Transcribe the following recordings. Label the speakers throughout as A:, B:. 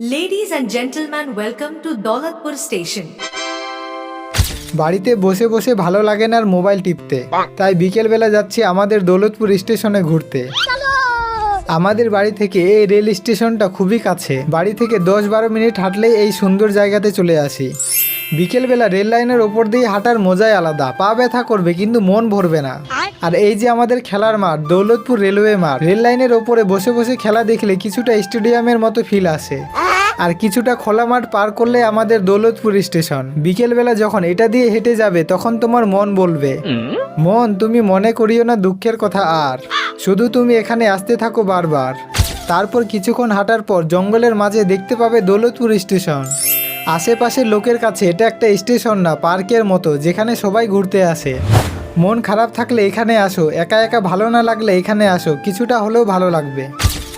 A: Ladies and gentlemen, welcome to Daulatpur station.
B: বাড়িতে বসে বসে ভালো লাগে না আর মোবাইল টিপতে। তাই বিকেলবেলা যাচ্ছি আমাদের দৌলতপুর স্টেশনে ঘুরতে। আমাদের বাড়ি থেকে এই রেল স্টেশনটা খুবই কাছে। বাড়ি থেকে দশ বারো মিনিট হাঁটলেই এই সুন্দর জায়গাতে চলে আসি। বিকেলবেলা রেল লাইনের ওপর দিয়ে হাঁটার মজাই আলাদা। পা ব্যথা করবে, কিন্তু মন ভরবে না। আর এই যে আমাদের খেলার মাঠ, দৌলতপুর রেলওয়ে মাঠ, রেল লাইনের ওপরে বসে বসে খেলা দেখলে কিছুটা স্টেডিয়ামের মতো ফিল আসে। আর কিছুটা খোলা মাঠ পার করলে আমাদের দৌলতপুর স্টেশন। বিকেলবেলা যখন এটা দিয়ে হেঁটে যাবে, তখন তোমার মন বলবে, মন, তুমি মনে করিও না দুঃখের কথা আর। শুধু তুমি এখানে আসতে থাকো বারবার। তারপর কিছুক্ষণ হাঁটার পর জঙ্গলের মাঝে দেখতে পাবে দৌলতপুর স্টেশন। আশেপাশের লোকের কাছে এটা একটা স্টেশন না, পার্কের মতো, যেখানে সবাই ঘুরতে আসে। মন খারাপ থাকলে এখানে আসো, একা একা ভালো না লাগলে এখানে আসো, কিছুটা হলেও ভালো লাগবে।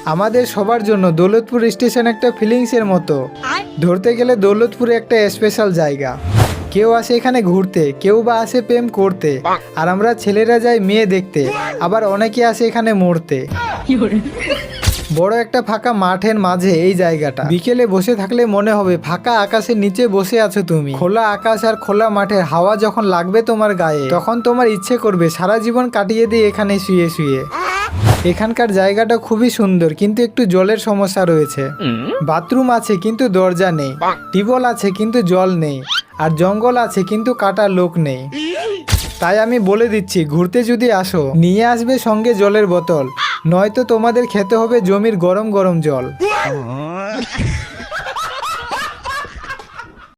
B: আমাদের সবার জন্য দৌলতপুর স্টেশন একটা ফিলিংসের মতো। ধরতে গেলে দৌলতপুরে একটা স্পেশাল জায়গা। কেউ আসে এখানে ঘুরতে, কেউ বা আসে প্রেম করতে। আর আমরা ছেলেরা যাই মেয়ে দেখতে, আবার অনেকে আসে এখানে মরতে। বড় একটা ফাঁকা মাঠের মাঝে এই জায়গাটা। বিকেলে বসে থাকলে মনে হবে ফাঁকা আকাশের নিচে বসে আছো তুমি। খোলা আকাশ আর খোলা মাঠের হাওয়া যখন লাগবে তোমার গায়ে তখন তোমার ইচ্ছে করবে সারা জীবন কাটিয়ে দিয়ে এখানে শুয়ে শুয়ে। এখানকার জায়গাটা খুবই সুন্দর কিন্তু একটু জলের সমস্যা রয়েছে। বাথরুম আছে কিন্তু দরজা নেই। টিবল আছে কিন্তু জল নেই। আর জঙ্গল আছে কিন্তু কাটার লোক নেই। তাই আমি বলে দিচ্ছি ঘুরতে যদি আসো নিয়ে আসবে সঙ্গে জলের বোতল। নয়তো তোমাদের খেতে হবে জমির গরম গরম জল।